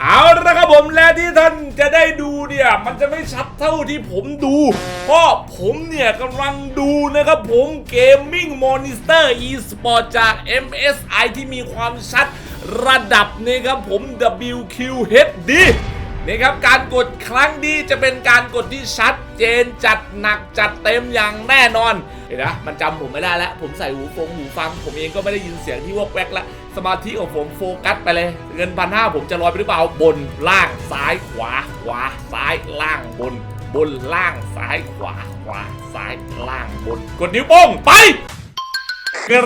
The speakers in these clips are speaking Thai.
เอาละครับผมและที่ท่านจะได้ดูเนี่ยมันจะไม่ชัดเท่าที่ผมดูเพราะผมเนี่ยกำลังดูนะครับผม Gaming Monitor eSport จาก MSI ที่มีความชัดระดับนี่ครับผม WQHD นะครับการกดครั้งนี้จะเป็นการกดที่ชัดเจนจัดหนักจัดเต็มอย่างแน่นอนเห็นไหมมันจำผมไม่ได้แล้ว ผมใส่หูฟงหูฟัง ผมเองก็ไม่ได้ยินเสียงที่วอกแวกแล้วสมาธิของผมโฟกัสไปเลย เงินพันห้าผมจะลอยไปหรือเปล่าบนล่างซ้ายขวาขวาซ้ายล่างบน บนล่างซ้ายขวาขวาซ้ายล่างบน กดนิ้วโป้งไปกร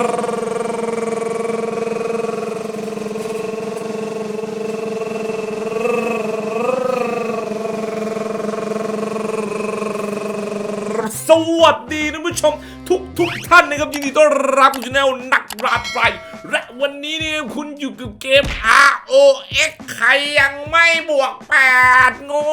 สวัสดีท่าน ผู้ชมทุกทุกท่านนะครับยินดีต้อนรับสู่ช anel นักราดไฟและวันนี้เนี่ยคุณอยู่กับเกม ROX ใครยังไม่บวก8งอ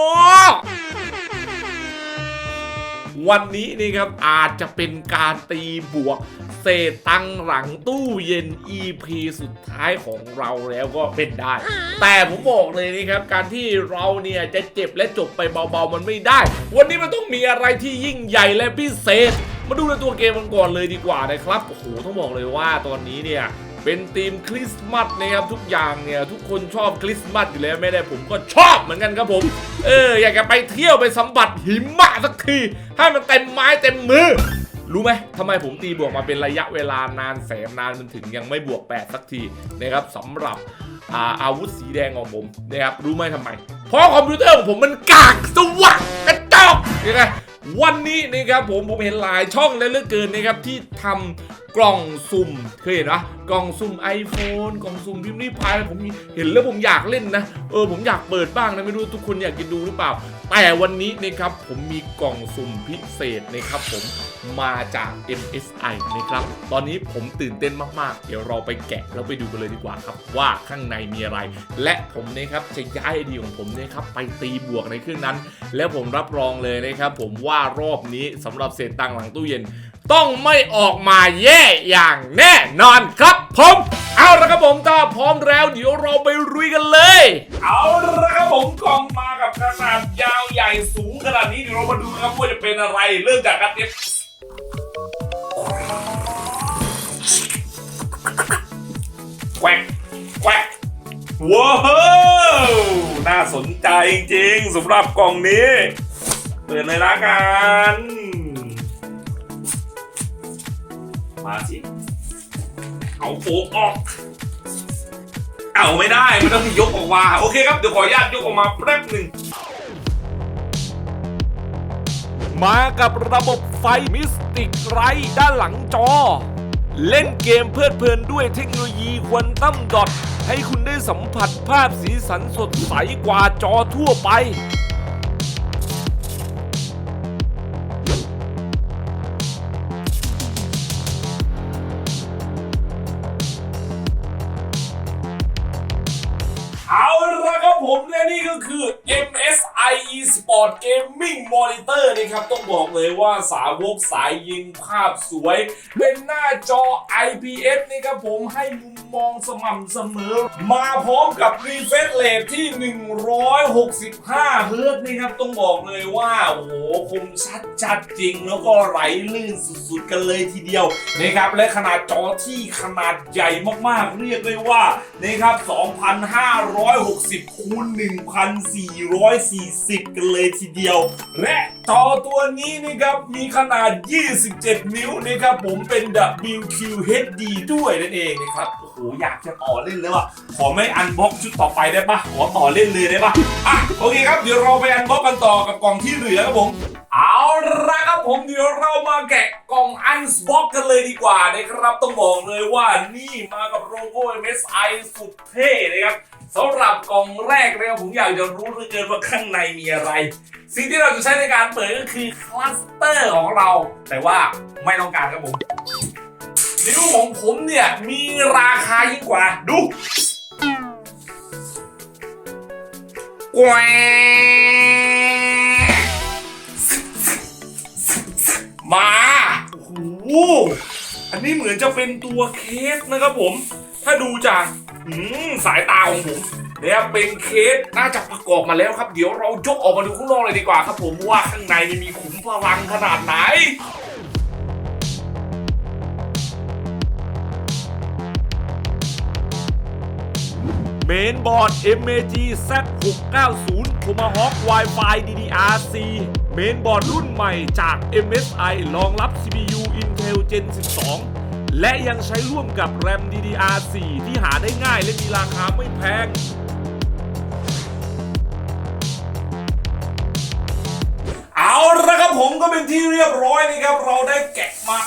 วันนี้นี่ครับอาจจะเป็นการตีบวกเศษตังหลังตู้เย็น EP สุดท้ายของเราแล้วก็เป็นได้ แต่ผมบอกเลยนะครับ การที่เราเนี่ยจะเจ็บและจบไปเบาๆมันไม่ได้ วันนี้มันต้องมีอะไรที่ยิ่งใหญ่และพิเศษ มาดูในตัวเกมกันก่อนเลยดีกว่านะครับโอ้โหต้องบอกเลยว่าตอนนี้เนี่ยเป็นธีมคริสต์มาสนะครับทุกอย่างเนี่ยทุกคนชอบคริสต์มาสอยู่แล้วไม่ได้ผมก็ชอบเหมือนกันครับผม เอออยากจะไปเที่ยวไปสัมผัสหิมะสักทีให้มันเต็มไม้เต็มมือรู้ไหมทำไมผมตีบวกมาเป็นระยะเวลานานแสนนานมันถึงยังไม่บวก 8 สักทีนะครับสำหรับอาอาวุธสีแดงของผมนะครับรู้ไหมทำไม เพราะคอมพิวเตอร์ของผมมันกากสว่างกระจอกยังไง วันนี้นะครับผมผมเห็นหลายช่องแล้วเลือเกินนะครับที่ทำกล่องสุ่มเคยเห็นปะกล่องสุ่ม iPhone กล่องสุ่มพิมพ์ริพายผมเห็นแล้วผมอยากเล่นนะ เออผมอยากเปิดบ้างนะไม่รู้ทุกคนอยากจะดูหรือเปล่า แต่วันนี้นะครับผมมีกล่องสุ่มพิเศษนะครับผมมาจาก MSI นะครับ ตอนนี้ผมตื่นเต้นมาก ๆ เดี๋ยวเราไปแกะแล้วไปดูกันเลยดีกว่าครับ ว่าข้างในมีอะไร และผมนะครับจะย้ายไอเดียของผมนะครับไปตีบวกในเครื่องนั้น แล้วผมรับรองเลยนะครับผมว่ารอบนี้สำหรับเศษตังค์หลังตู้เย็น ต้องไม่ออกมาแย่อย่างแน่นอนครับผม เอาละครับผมถ้าพร้อมแล้วเดี๋ยวเราไปรุยกันเลย เอาละครับผมกล่องมากับขนาดยาวใหญ่สูงขนาดนี้เดี๋ยวเรามาดูนะครับว่าจะเป็นอะไรเริ่มจากการเตรียมแกวกแกวกว้าวน่าสนใจจริงๆสำหรับกล่องนี้ เปิดเลยละกัน มาสิ เอาโฟกออก เอาไม่ได้มันต้องยกออกมาโอเคครับเดี๋ยวขออนุญาตยกออกมาแป๊บหนึ่งมากับระบบไฟมิสติกไรด้านหลังจอ เล่นเกมเพลิดเพลินด้วยเทคโนโลยีควอนตั้มดอทให้คุณได้สัมผัสภาพสีสันสดใสกว่าจอทั่วไป ปอร์ตเกมมิ่งมอนิเตอร์นะครับต้องบอกเลยว่าสาวกสายยิงภาพสวย เป็นหน้าจอ IPS นะครับผมให้มุม มองสม่ำเสมอ มาพร้อมกับ refresh rate ที่ 165 เฮิร์ตซ์นะครับ ต้องบอกเลยว่า โอ้โหคมชัดจัดจริง แล้วก็ไหลลื่นสุดๆกันเลยทีเดียวนะครับและขนาดจอที่ขนาดใหญ่มากๆ เรียกได้ว่านะครับ 2,560คูณ1,440 กันเลยทีเดียว และจอตัวนี้นะครับมีขนาด 27 นิ้วนะครับผมเป็น WQHD ด้วยนั่นเองนะครับโอ้โหอยากจะต่อเล่นเลยว่ะขอไม่อันบ็อกชุดต่อไปได้ปะขอต่อเล่นเลยได้ปะอะโอเคครับเดี๋ยวเราไปอันบ็อกกันต่อกับกล่องที่เหลือครับผมเอาละครับผมเดี๋ยวเรามาแกะกล่องอันบ็อกกันเลยดีกว่านะครับต้องบอกเลยว่านี่มากับโลโก้ MSI สุดเท่นะครับสำหรับกล่องแรกนะครับผมอยากจะรู้เหลือเกินว่าข้างในมีอะไร สิ่งที่เราจะใช้ในการเปิดก็คือคลัสเตอร์ของเรา แต่ว่าไม่ต้องการครับผม นิ้วของผมเนี่ย มีราคายิ่งกว่า ดูกวมาโอ้โหอันนี้เหมือนจะเป็นตัวเคสนะครับผม ถ้าดูจากสายตาของผมเนี่ยเป็นเคสน่าจะประกอบมาแล้วครับ เดี๋ยวเรายกออกมาดูข้างนอกเลยดีกว่าครับผมว่าข้างในมีขุมพลังขนาดไหน เมนบอร์ด MAG Z690 Tomahawk Wi-Fi DDR4 เมนบอร์ดรุ่นใหม่จาก MSI รองรับ CPU Intel Gen 12 และยังใช้ร่วมกับ RAM DDR4 ที่หาได้ง่ายและมีราคาไม่แพงเอาละครับผมก็เป็นที่เรียบร้อยนะครับ เราได้แกะมา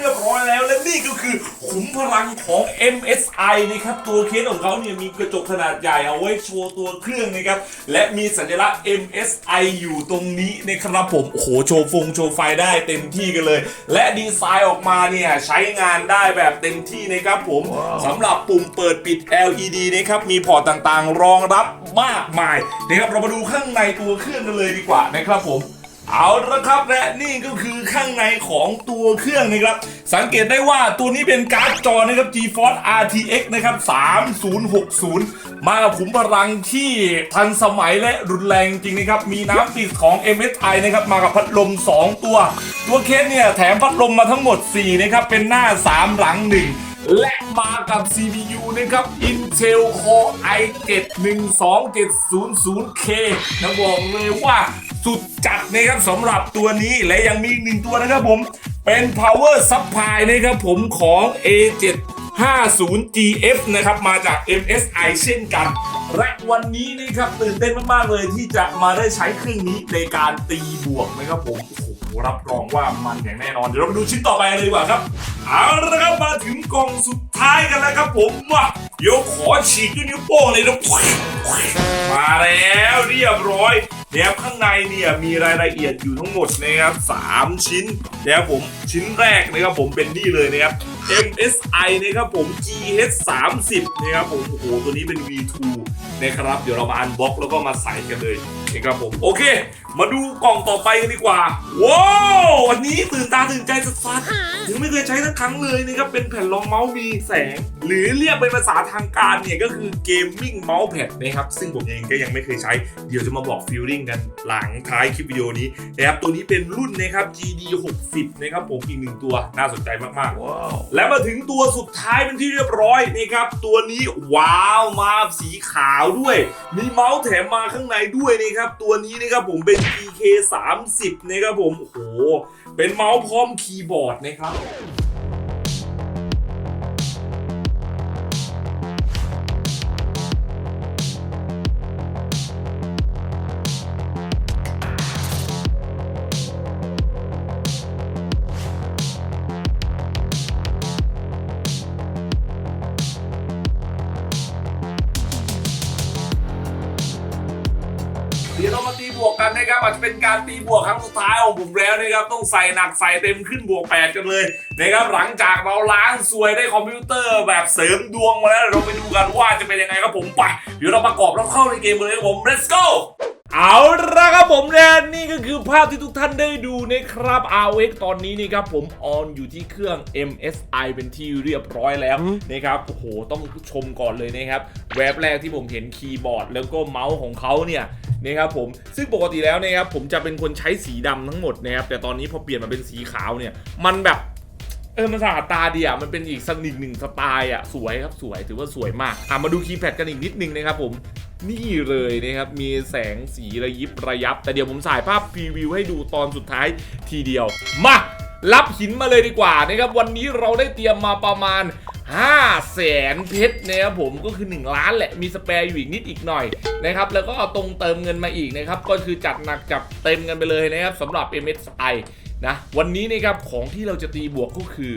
เป็นเรียบร้อยแล้วและนี่ก็คือขุมพลังของ MSI นะครับตัวเคสของเขาเนี่ยมีกระจกขนาดใหญ่เอาไว้โชว์ตัวเครื่องนะครับและมีสัญลักษณ์ MSI อยู่ตรงนี้นะครับผมโอ้โหโชว์ฟงโชว์ไฟได้เต็มที่กันเลย และดีไซน์ออกมาเนี่ยใช้งานได้แบบเต็มที่นะครับผมสำหรับปุ่มเปิดปิด LED นะครับมีพอร์ตต่างๆ รองรับมากมายนะครับเรามาดูข้างในตัวเครื่องกันเลยดีกว่านะครับผม เอาละครับและนี่ก็คือข้างในของตัวเครื่องนะครับ สังเกตได้ว่าตัวนี้เป็นการ์ดจอนะครับ GeForce RTX นะครับ 3060 มากับขุมพลังที่ทันสมัยและรุนแรงจริงนะครับ มีน้ำปิดของ MSI นะครับ มากับพัดลม 2 ตัว ตัวเคสเนี่ยแถมพัดลมมาทั้งหมด 4 นะครับ เป็นหน้า 3 หลัง 1และมากับ CPU นะครับ Intel Core i7 12700K นะบอกเลยว่า สุดจัดนะครับสำหรับตัวนี้และยังมีอีกหนึ่งตัวนะครับผม เป็น Power Supply นะครับผมของ A7 50GF นะครับมาจาก MSI เช่นกัน และวันนี้นะครับตื่นเต้นมาก ๆ เลยที่จะมาได้ใช้เครื่องนี้ในการตีบวกนะครับผมโอ้โหรับรองว่ามันอย่างแน่นอน เดี๋ยวเรามาดูชิ้นต่อไปเลยดีกว่าครับ เอาละครับมาถึงกล่องสุดท้ายกันแล้วครับผมมา เดี๋ยวขอฉีกด้วยนิ้วโป้งเลยนะมาแล้วเรียบร้อยเนี่ยข้างในเนี่ยมีรายละเอียดอยู่ทั้งหมดนะครับ3ชิ้นนะครับผมชิ้นแรกนะครับผมเป็นนี่เลยนะครับ MSI นะครับผม GH 30นะครับผมโอ้โหตัวนี้เป็น V2 นะครับ เดี๋ยวเรามาอันบ็อกแล้วก็มาใส่กันเลยนะครับผมโอเค มาดูกล่องต่อไปกันดีกว่าว้าววันนี้ตื่นตาตื่นใจสัสๆยังไม่เคยใช้สักครั้งเลยนะครับเป็นแผ่นรองเมาส์มีแสง หรือเรียกเป็นภาษาทางการเนี่ยก็คือเกมมิ่งเมาส์แพดนะครับ ซึ่งผมเองก็ยังไม่เคยใช้ เดี๋ยวจะมาบอกฟีลลิ่งกันหลังท้ายคลิปวิดีโอนี้นะครับ ตัวนี้เป็นรุ่นนะครับ GD 60นะครับผมอีกหนึ่งตัวน่าสนใจมากๆและมาถึงตัวสุดท้ายเป็นที่เรียบร้อยนะครับ ตัวนี้ว้าวมาสีขาวด้วย มีเมาส์แถมมาข้างในด้วยนะครับ ตัวนี้นะครับผมเป็น PK 30นะครับผมโอ้โหเป็นเมาส์พร้อมคีย์บอร์ดนะครับ ข องผมแล้วนะครับต้องใส่หนักใส่เต็มขึ้นบวก8กันเลยนะครับหลังจากเราล้างสวยได้คอมพิวเตอร์แบบเสริมดวงมาแล้วเราไปดูกันว่าจะเป็นยังไงครับผมไปเดี๋ยวเราประกอบแล้วเข้าในเกมเลยครับผม let's go เอาละครับผมเนี่ยนี่ก็คือภาพที่ทุกท่านได้ดูนะครับ RX ตอนนี้นี่ครับผมออนอยู่ที่เครื่อง MSI เป็นที่เรียบร้อยแล้วนะครับโอ้โหต้องชมก่อนเลยนะครับแวบแรกที่ผมเห็นคีย์บอร์ด แล้วก็เมาส์ของเขาเนี่ยนะครับผมซึ่งปกติแล้วนะครับผมจะเป็นคนใช้สีดำทั้งหมดนะครับแต่ตอนนี้พอเปลี่ยนมาเป็นสีขาวเนี่ย มันแบบ เออมันสะอาดตาดีอะมันเป็นอีกสนิทหนึ่งสไตล์อะสวยครับสวยถือว่าสวยมากอะมาดูคีย์แพดกันอีกนิดนึงนะครับผมนี่เลยนะครับ มีแสงสีระยิบระยับ แต่เดี๋ยวผมถ่ายภาพพรีวิวให้ดูตอนสุดท้ายทีเดียว มารับหินมาเลยดีกว่านะครับ วันนี้เราได้เตรียมมาประมาณ 5แสนเพชรนะครับผมก็คือ 1 ล้านแหละมีสแปร์อยู่อีกนิดอีกหน่อยนะครับแล้วก็เอาตรงเติมเงินมาอีกนะครับก็คือจัดหนักจับเต็มกันไปเลยนะครับสำหรับ MSI นะวันนี้นะครับของที่เราจะตีบวกก็คือ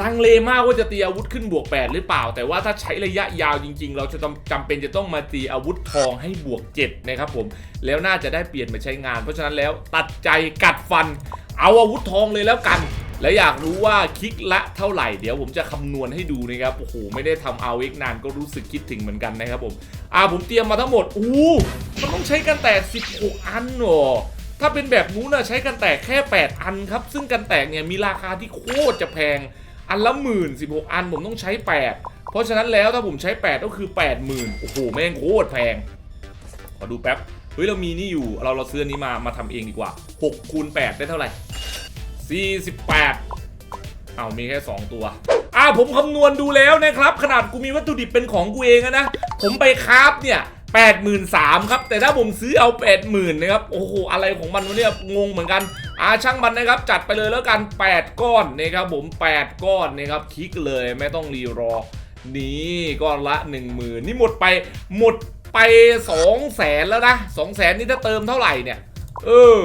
ลังเลมากว่าจะตีอาวุธขึ้นบวก 8 หรือเปล่า แต่ว่าถ้าใช้ระยะยาวจริง ๆ เราจะจำจำเป็นจะต้องมาตีอาวุธทองให้บวก 7 นะครับผมแล้วน่าจะได้เปลี่ยนมาใช้งาน เพราะฉะนั้นแล้วตัดใจกัดฟัน เอาอาวุธทองเลยแล้วกัน และอยากรู้ว่าคลิกละเท่าไหร่เดี๋ยวผมจะคำนวณให้ดูนะครับโอ้โหไม่ได้ทำเอาเอ็กนานก็รู้สึกคิดถึงเหมือนกันนะครับผมอ่าผมเตรียมมาทั้งหมดอู้มันต้องใช้กันแตก 16 อันเหรอถ้าเป็นแบบนู้นนะใช้กันแตกแค่ 8 อันครับ ซึ่งกันแตกเนี่ยมีราคาที่โคตรจะแพง อันละหมื่นสิบหกอันผมต้องใช้ 8 เพราะฉะนั้นแล้วถ้าผมใช้ 8 ก็คือ 80,000โอ้โหแม่งโคตรแพงขอดูแป๊บเฮ้ยเรามีนี่อยู่เราเราซื้อนนี้มามาทำเองดีกว่า6คูณ8ได้เท่าไหร่ 48 เอามีแค่ 2 ตัว อ่าผมคำนวณดูแล้วนะครับ ขนาดกูมีวัตถุดิบเป็นของกูเองอะนะ ผมไปคราฟเนี่ย83,000ครับ แต่ถ้าผมซื้อเอา 80,000นะครับ โอ้โห อะไรของมันวะเนี่ย งงเหมือนกัน อ่าช่างมันนะครับ จัดไปเลยแล้วกัน 8 ก้อนนะครับผม 8 ก้อนนะครับ คลิกเลยไม่ต้องรีรอ นี่ก้อนละ 10,000 นี่หมดไปหมดไป2แสนแล้วนะ2แสนนี่ถ้าเติมเท่าไหร่เนี่ย เออ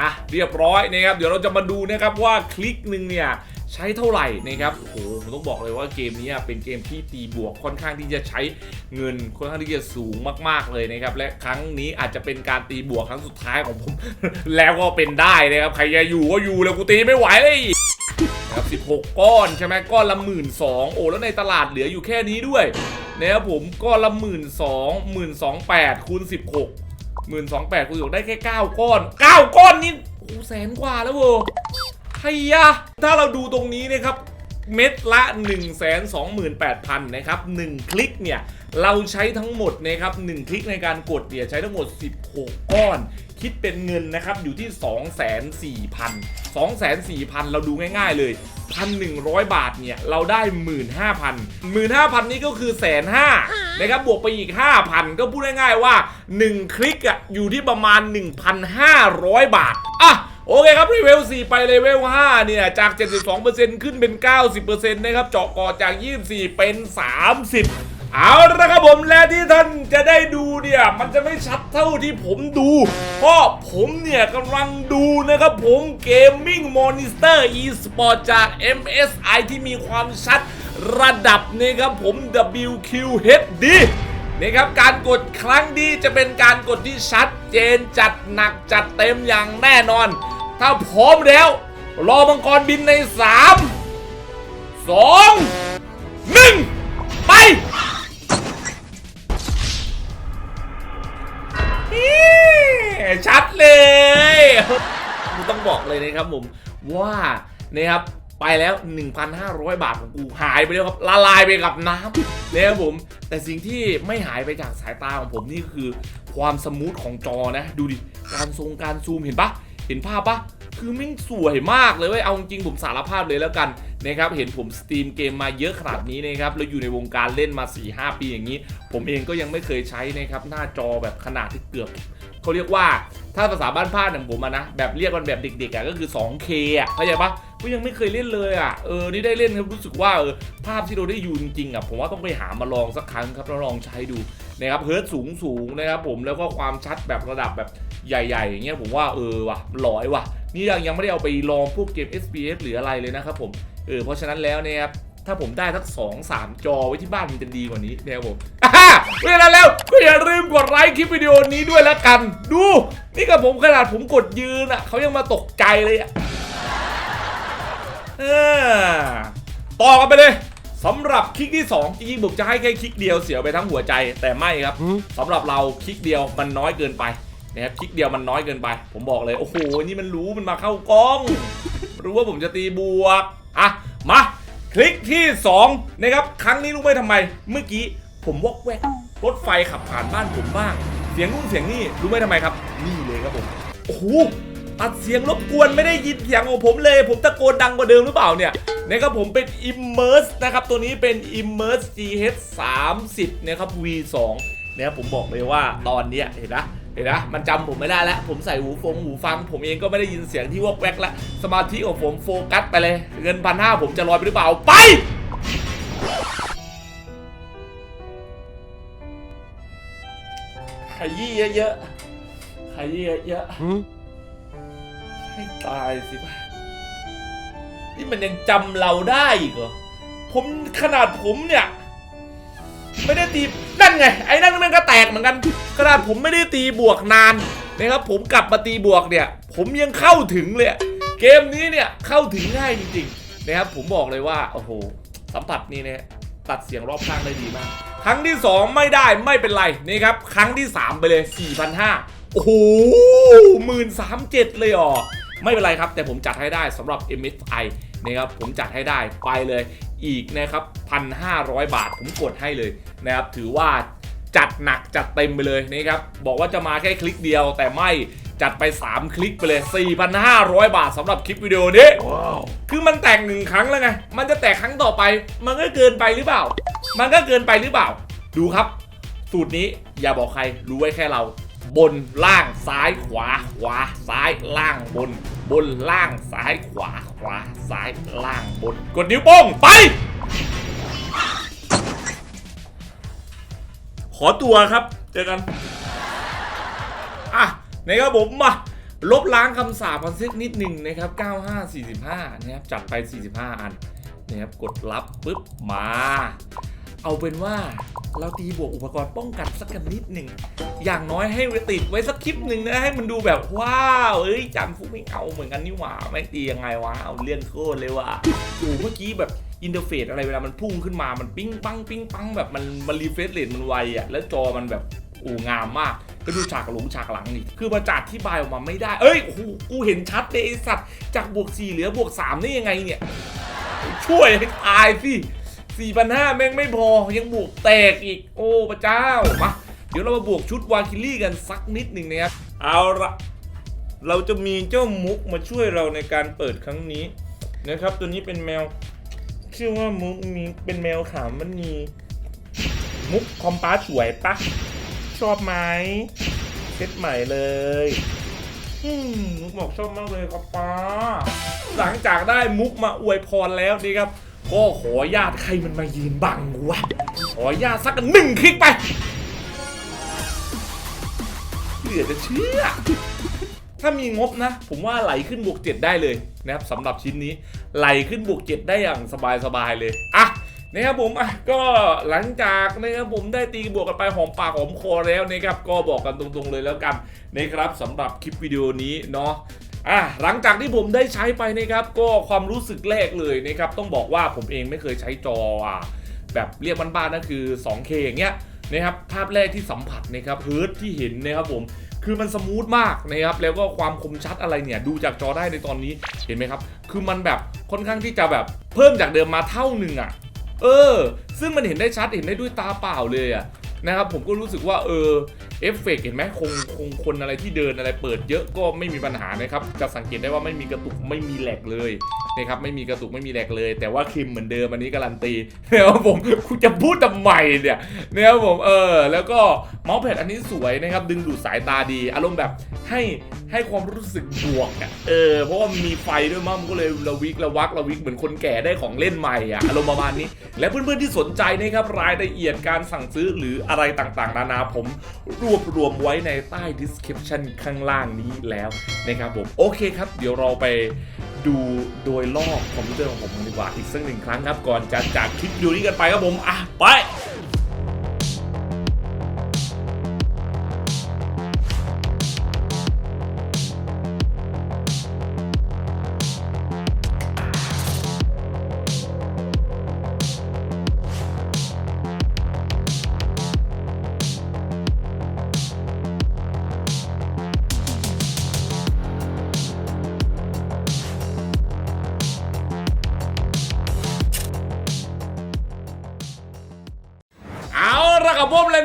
อะเรียบร้อยนะครับเดี๋ยวเราจะมาดูนะครับว่าคลิกหนึ่งเนี่ยใช้เท่าไหร่นะครับโอ้โหผมต้องบอกเลยว่าเกมนี้เป็นเกมที่ตีบวกค่อนข้างที่จะใช้เงินค่อนข้างที่จะสูงมาก ๆเลยนะครับและครั้งนี้อาจจะเป็นการตีบวกครั้งสุดท้ายของผม แล้วก็เป็นได้นะครับใครจะอยู่ก็อยู่แล้วกูตีไม่ไหวเลยนะครับ16 ก้อนใช่ไหมก้อนละหมื่นสองโอ้แล้วในตลาดเหลืออยู่แค่นี้ด้วยนะครับผมก้อนละหมื่นสองหมื่นสองแปดคูณ16หก หมื่นสองแปดคูณ16ได้แค่เก้าก้อนเก้าก้อนนี่โอ้แสนกว่าแล้วเวอไฮยะถ้าเราดูตรงนี้นะครับ เม็ดละ 1 2 8 0 0 0 นะครับ 1 คลิกเนี่ย เราใช้ทั้งหมดนะครับ 1 คลิกในการกดเนี่ย ใช้ทั้งหมด 16 ก้อน คิดเป็นเงินนะครับอยู่ที่ 2 4 0 0 0 2 4 0 0 0 เราดูง่ายๆเลย 1,100 บาทเนี่ย เราได้ 15,000 15,000 นี่ก็คือแสนห้านะครับ บวกไปอีก 5,000 ก็พูดง่ายๆว่า 1 คลิกอะอยู่ที่ประมาณ 1,500 บาท อะโอเคครับเลเวล 4 ไปเลเวล 5 เนี่ย จาก 72%ขึ้นเป็น 90%นะครับ เจาะกอจาก 24 เป็น 30 เอาละครับผมและที่ท่านจะได้ดูเนี่ยมันจะไม่ชัดเท่าที่ผมดู เพราะผมเนี่ยกำลังดูนะครับผม Gaming Monitor eSport จาก MSI ที่มีความชัดระดับนะครับผม WQHD นะครับการกดครั้งนี้จะเป็นการกดที่ชัดเจนจัดหนักจัดเต็มอย่างแน่นอน ถ้าพร้อมแล้ว รอมังกรบินใน 3 2 1 ไป ชัดเลยต้องบอกเลยนะครับผมว่านะครับไปแล้ว 1,500 บาทของกูหายไปแล้วครับละลายไปกับน้ำนะครับผม แต่สิ่งที่ไม่หายไปจากสายตาของผมนี่คือความสมูทของจอนะ ดูดิ การทรงการซูมเห็นปะเห็นภาพปะ คือแม่งสวยมากเลยเว้ยเอาจริงผมสารภาพเลยแล้วกันนะครับเห็นผมสตรีมเกมมาเยอะขนาดนี้นะครับแล้วอยู่ในวงการเล่นมา 4-5 ปีอย่างนี้ ผมเองก็ยังไม่เคยใช้นะครับหน้าจอแบบขนาดที่เกือบเขาเรียกว่าถ้าภาษาบ้านพาดอย่างผมอะนะแบบเรียกมันแบบเด็กๆอะก็คือ 2K อะเข้าใจปะก็ยังไม่เคยเล่นเลยอะเออนี่ได้เล่นครับรู้สึกว่าเออภาพที่เราได้อยู่จริงๆอะผมว่าต้องไปหามาลองสักครั้งครับแล้วลองใช้ดูนะครับเฮิร์ตสูงสูงนะครับผมแล้วก็ความชัดแบบระดับแบบใหญ่ ๆ อย่างเงี้ยผมว่าเออว่ะหลอยว่ะ นี่ยังยังไม่ได้เอาไปลองพวกเกม SPS หรืออะไรเลยนะครับผมเออเพราะฉะนั้นแล้วเนี่ยครับถ้าผมได้สักสองสามจอไว้ที่บ้านมันจะดีกว่านี้นะครับผมอ่าเพราะฉะนั้นแล้วก็อย่าลืมกดไลค์คลิปวิดีโอนี้ด้วยแล้วกัน ดู นี่กับผมขนาดผมกดยืนอะเขายังมาตกใจเลยอะเออต่อกันไปเลยสำหรับคลิกที่2จริงๆผมจะให้แค่คลิกเดียวเสียไปทั้งหัวใจแต่ไม่ครับสำหรับเราคลิกเดียวมันน้อยเกินไป นะครับคลิกเดียวมันน้อยเกินไป ผมบอกเลยโอ้โหนี่มันรู้มันมาเข้ากล้อง รู้ว่าผมจะตีบวกอะมาคลิกที่2นะครับครั้งนี้รู้ไหมทำไม เมื่อกี้ผมวอกแวกรถไฟขับผ่านบ้านผมบ้าง เสียงนู่นเสียงนี่รู้ไหมทำไมครับ นี่เลยครับผมโอ้โหตัดเสียงรบกวนไม่ได้ยินเสียงของผมเลย ผมตะโกนดังกว่าเดิมหรือเปล่าเนี่ยนะครับผมเป็น Immerse นะครับตัวนี้เป็น Immerse GH 30นะครับ V2 นะครับผมบอกเลยว่าตอนนี้เห็นนะ เห็นนะมันจำผมไม่ได้แล้ว ผมใส่หูฟงหูฟัง ผมเองก็ไม่ได้ยินเสียงที่วอกแวกแล้วสมาธิของผมโฟกัสไปเลย เงินพันห้าผมจะลอยไปหรือเปล่า ไปขยี้เยอะๆขยี้เยอะๆให้ตายสิบ้านี่มันยังจำเราได้อีกเหรอผมขนาดผมเนี่ย ไม่ได้ตีนั่นไง ไอ้นั่นมันก็แตกเหมือนกันขนาดผมไม่ได้ตีบวกนานนะครับผมกลับมาตีบวกเนี่ย ผมยังเข้าถึงเลยเกมนี้เนี่ยเข้าถึงง่ายจริงๆนะครับผมบอกเลยว่าโอ้โหสัมผัสนี่เนี่ยตัดเสียงรอบข้างได้ดีมาก ครั้งที่ 2 ไม่ได้ไม่เป็นไรนี่ครับ ครั้งที่ 3 ไปเลย4,500โอ้โหหมื่นสามเจ็ดเลยอ๋อไม่เป็นไรครับ แต่ผมจัดให้ได้สำหรับ MSI นะครับผมจัดให้ได้ไปเลย อีกนะครับ1,500 บาทผมกดให้เลยนะครับถือว่าจัดหนักจัดเต็มไปเลยนะครับบอกว่าจะมาแค่คลิกเดียวแต่ไม่จัดไป 3 คลิกไปเลย 4,500 บาทสำหรับคลิปวิดีโอนี้คือมันแตกหนึ่งครั้งแล้วไง มันจะแตกครั้งต่อไป มันก็เกินไปหรือเปล่า มันก็เกินไปหรือเปล่า ดูครับ สูตรนี้อย่าบอกใครรู้ไว้แค่เรา บนล่างซ้ายขวาขวาซ้ายล่างบน บนล่างซ้ายขวา ขวาซ้ายล่างบน กดนิ้วโป้งไป ขอตัวครับเจอกัน อะนะครับผมมาลบล้างคำสาปกันสักนิดหนึ่งนะครับ 9545 นะครับจัดไป 45 อันนะครับกดรับปุ๊บมา เอาเป็นว่า เราตีบวกอุปกรณ์ป้องกันสักกันนิดหนึ่ง อย่างน้อยให้ติดไว้สักคลิปหนึ่งนะ ให้มันดูแบบว้าวเอ้ยจันฟุกไม่เอาเหมือนกันนี่หว่าไม่ตียังไงวะเอาเลื่อนโคตรเลยว่ะโอ้เมื่อกี้แบบอินเทอร์เฟซอะไรเวลามันพุ่งขึ้นมามันปิ้งปังปิ้งปังแบบมันมันรีเฟรชเรทมันไวอะแล้วจอมันแบบโอ้งามมากก็ดูฉากหลงฉากหลังนี่คือมาจัดที่บายออกมาไม่ได้ เอ้ยโอ้โหกูเห็นชัดเลยไอสัตว์จากบวก4เหลือบวก3ได้ยังไงเนี่ย ช่วยให้ตายสิ สี่พันห้าแม่งไม่พอยังบวกแตกอีก โอ้พระเจ้ามาเดี๋ยวเรามาบวกชุดวาคิลี่กันสักนิดหนึ่งนะครับ เอาละเราจะมีเจ้ามุกมาช่วยเราในการเปิดครั้งนี้นะครับ ตัวนี้เป็นแมว ชื่อว่ามุกมีเป็นแมวขาวมันมีมุกคอมป้าสวยปะชอบไหมเซตใหม่เลยมุกบอกชอบมากเลยครับป้าหลังจากได้มุกมาอวยพรแล้วนี่ครับ ก็ขอญาตใครมันมายืนบังวะ ขอญาตสักหนึ่งคลิกไปเหลือจะเชื่อ ถ้ามีงบนะ ผมว่าไหลขึ้นบวกเจ็ดได้เลยนะครับสำหรับชิ้นนี้ไหลขึ้นบวกเจ็ดได้อย่างสบายๆเลยอะนะครับผมอะก็หลังจากนะครับผมได้ตีบวกกันไปหอมปากหอมคอแล้วนะครับก็บอกกันตรงๆเลยแล้วกันนะครับสำหรับคลิปวิดีโอนี้เนาะ อะหลังจากที่ผมได้ใช้ไปนะครับก็ความรู้สึกแรกเลยนะครับต้องบอกว่าผมเองไม่เคยใช้จออะแบบเรียกบ้านๆนั่นคือ 2K อย่างเงี้ยนะครับภาพแรกที่สัมผัสนะครับเฮิร์ทที่เห็นนะครับผมคือมันสมูทมากนะครับแล้วก็ความคมชัดอะไรเนี่ยดูจากจอได้ในตอนนี้เห็นไหมครับ คือมันแบบค่อนข้างที่จะแบบเพิ่มจากเดิมมาเท่าหนึ่งอะเออ ซึ่งมันเห็นได้ชัดเห็นได้ด้วยตาเปล่าเลยอะนะครับผมก็รู้สึกว่าเออ เอฟเฟกต์เห็นไหมคงคงคนอะไรที่เดินอะไรเปิดเยอะก็ไม่มีปัญหานะครับจะสังเกตได้ว่าไม่มีกระตุกไม่มีแหลกเลยนะครับไม่มีกระตุกไม่มีแหลกเลย แต่ว่าคิมเหมือนเดิมอันนี้การันตีนะครับผมคุณจะพูดทำไมเนี่ยนะครับผมเออแล้วก็เมาส์แพดอันนี้สวยนะครับดึงดูดสายตาดี อารมณ์แบบให้ให้ความรู้สึกบวกอะเออเพราะว่ามีไฟด้วยมั้งก็เลยระวิกระวักระวิกเหมือนคนแก่ได้ของเล่นใหม่อะอารมณ์ประมาณนี้ และเพื่อนๆที่สนใจนะครับรายละเอียดการสั่งซื้อหรืออะไรต่างๆ นานาผมรวบรวมไว้ในใต้ description ข้างล่างนี้แล้วนะครับผมโอเคครับ เดี๋ยวเราไปดูโดยรอบคอมพิวเตอร์ของผมดีกว่าอีกสักหนึ่งครั้งครับก่อนจะจากคลิปวิดีโอนี้กันไปครับผมอะไป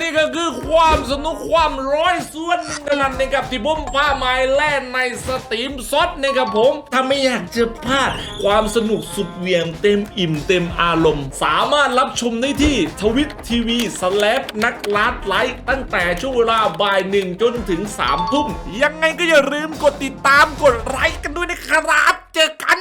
นี่ก็คือความสนุกความร้อยส่วนนึ่งเท่านั้นนะครับที่ผมพาไม้แล่นในสตรีมซดนะครับผม ถ้าไม่อยากจะพลาดความสนุกสุดเหวียงเต็มอิ่มเต็มอารมณ์ สามารถรับชมได้ที่ทวิตทีวีสแลปนักลาดไลท์ตั้งแต่ช่วงเวลาบ่ายหนึ่งจนถึง3ามทุ่ม ยังไงก็อย่าลืมกดติดตามกดไลค์กันด้วยนะครับ เจอกัน